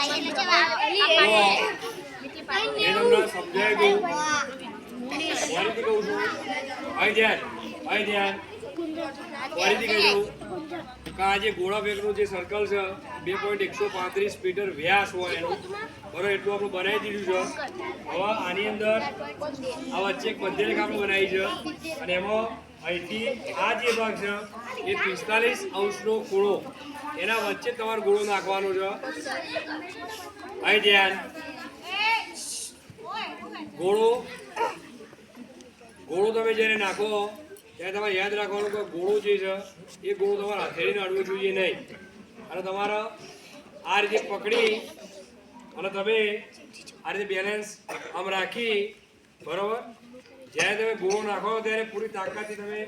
એ તમને સમજાય ગયું ફરીથી કહું છું અહીં ધ્યાન અહીં ધ્યાન ફરીથી કહી દઉં કે જે ગોળા બેગનું જે સર્કલ છે બે પોઈન્ટ એકસો પાંત્રીસ મીટર વ્યાસ હોય એનું બરાબર એટલું આપણે બનાવી દીધું છે હવે આની અંદર આ વચ્ચે એક મધ્યરેખા આપણે બનાવી છે અને એમાં અહીંથી આ જે ભાગ છે, એ પિસ્તાલીસ અંશનો ખૂણો. એના વચ્ચે તમારે ગોળો નાખવાનો છે. અહીં ધ્યાન. ગોળો. ગોળો તમે જ્યારે નાખો, ત્યારે તમારે યાદ રાખવાનું કે ગોળો જે છે, એ ગોળો તમારે હથેળીને અડવો જોઈએ નહીં. અને તમારે આ રીતે પકડી અને તમે આ રીતે બેલેન્સ આમ રાખી, બરોબર? જ્યારે તમે ગોળો નાખો ત્યારે પૂરી તાકાતથી તમે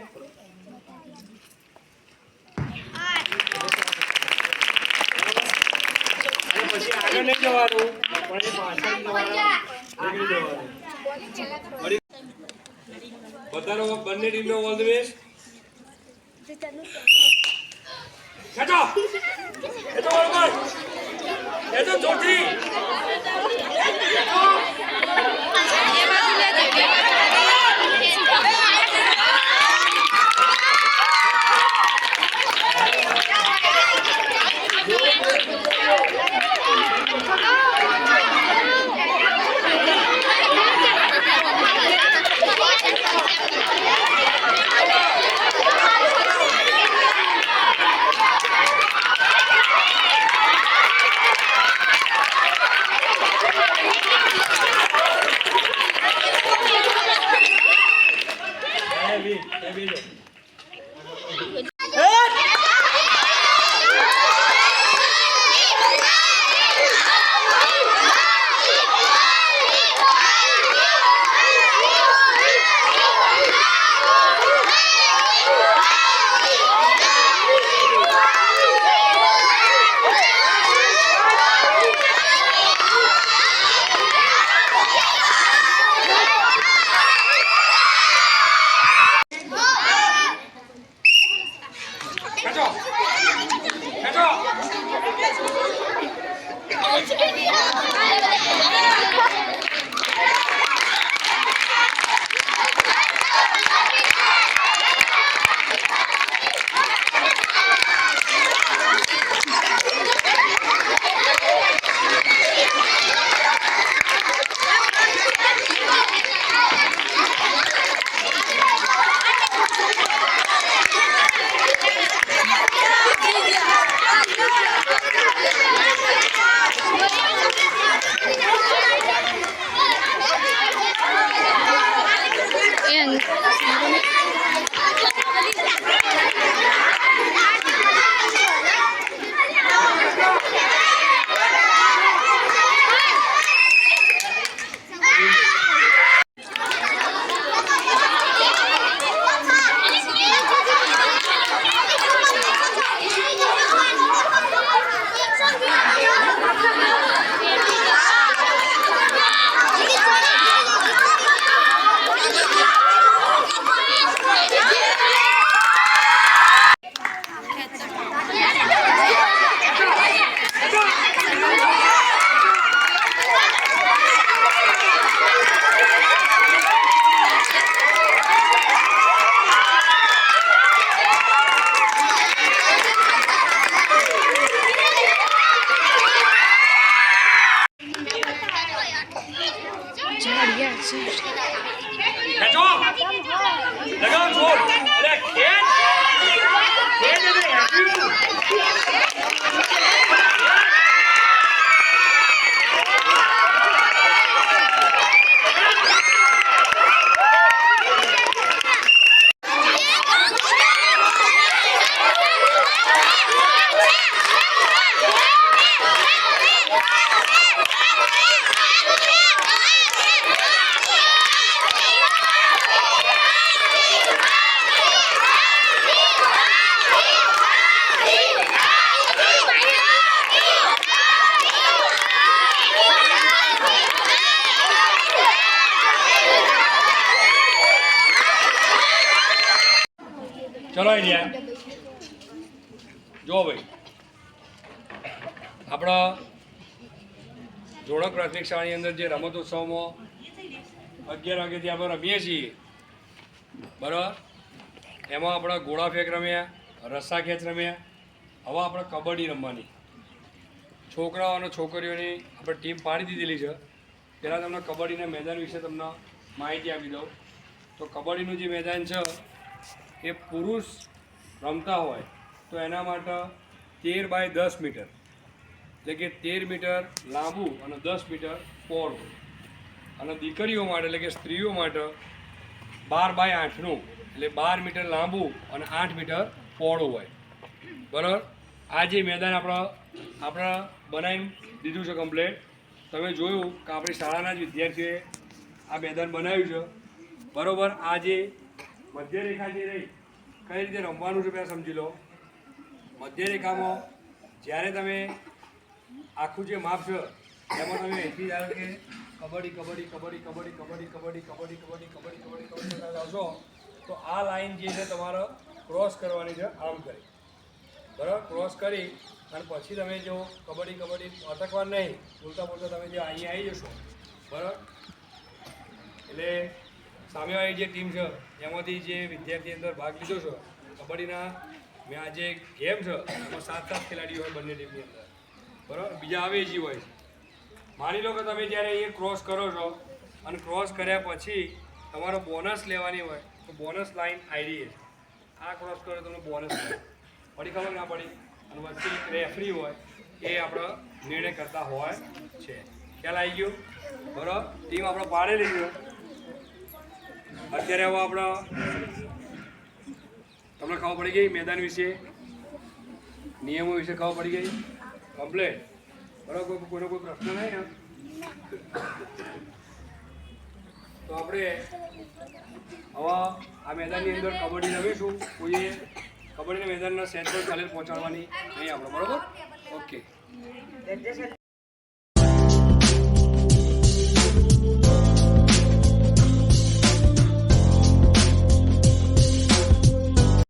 પછી આગળ નહીં જવાનું, પણ એ પાછળ જવાનું બધાનો બંને ટીમનો all the best. B A B ખેંચો. લગાવ જોર અરે ખેંચ. ચલો અહીંયા. જો ભાઈ. આપણા જોડક પ્રાથમિક શાળાની અંદર જે રમતોત્સવમાં અગિયાર વાગ્યાથી આપણે રમીએ છીએ. બરાબર? એમાં આપણે ગોળા ફેંક રમ્યા, રસ્સા ખેંચ રમ્યા. હવે આપણે કબડ્ડી રમવાની. છોકરાઓ અને છોકરીઓની આપણે ટીમ પાડી દીધેલી છે. પહેલાં તમને કબડ્ડીના મેદાન વિશે તમને માહિતી આપી દઉં. તો કબડ્ડીનું જે મેદાન છે એ પુરુષ રમતા હોય, તો એના માટે તેર બાય દસ મીટર. એટલે કે તેર મીટર લાંબુ અને દસ મીટર પહોળું અને દીકરીઓ માટે, એટલે કે સ્ત્રીઓ માટે બાર બાય આઠનું, એટલે બાર મીટર લાંબુ અને આઠ મીટર પહોળું હોય. બરાબર? આ જે મેદાન આપણા આપણા બનાવી દીધું છે કમ્પ્લેટ તમે જોયું કે આપણી શાળાના જ વિદ્યાર્થીઓએ આ મેદાન બનાવ્યું છે. બરાબર? આ જે મધ્ય રેખા જે રહી કઈ રીતે રમવાનું છે પહેલાં સમજી લો મધ્ય રેખામાં જ્યારે તમે આખું જે માપ છે એમાં તમે અહીંથી ધારો કે કબડ્ડી કબડ્ડી કબડ્ડી કબડ્ડી કબડ્ડી કબડ્ડી કબડ્ડી કબડ્ડી કબડ્ડી કબડ્ડી કબડ્ડી કરતા આવશો તો આ લાઈન જે છે તમારે ક્રોસ કરવાની છે આમ કરી બરાબર ક્રોસ કરી અને પછી તમે જો કબડ્ડી કબડ્ડી અટકવા નહીં બોલતા બોલતા તમે જે અહીંયા આવી જશો બરાબર એટલે સામેવાળી જે ટીમ છે, એમાંથી જે વિદ્યાર્થી અંદર ભાગ લીધો છે, કબડ્ડીના, મેં આ જે ગેમ છે, એમાં સાત સાત ખેલાડીઓ હોય બંને ટીમની અંદર. બરાબર? બીજા અવેજી હોય માની લો કે તમે જ્યારે એ ક્રોસ કરો છો અને ક્રોસ કર્યા પછી તમારો બોનસ લેવાની હોય, તો બોનસ લાઈન આઈડી છે. આ ક્રોસ કરો તમને બોનસ પડી ખબર ના પડી? અને વચ્ચે એક રેફરી હોય, એ આપણો નિર્ણય કરતા હોય છે. ખ્યાલ આવી ગયો? બરાબર? ટીમ આપણે પાડેલી છે અત્યારે હવે આપણો તમને ખબર પડી ગઈ મેદાન વિશે. નિયમો વિશે ખબર પડી ગઈ. કમ્પ્લેટ બરાબર, કોઈ કોઈનો કોઈ પ્રશ્ન નહીં ને તો આપણે હવે આ મેદાનની અંદર કબડ્ડી રમીશું. કોઈએ કબડ્ડીના મેદાનના સેટ પર ચાલેલ પહોંચાડવાની નહીં આપણે, બરાબર? ઓકે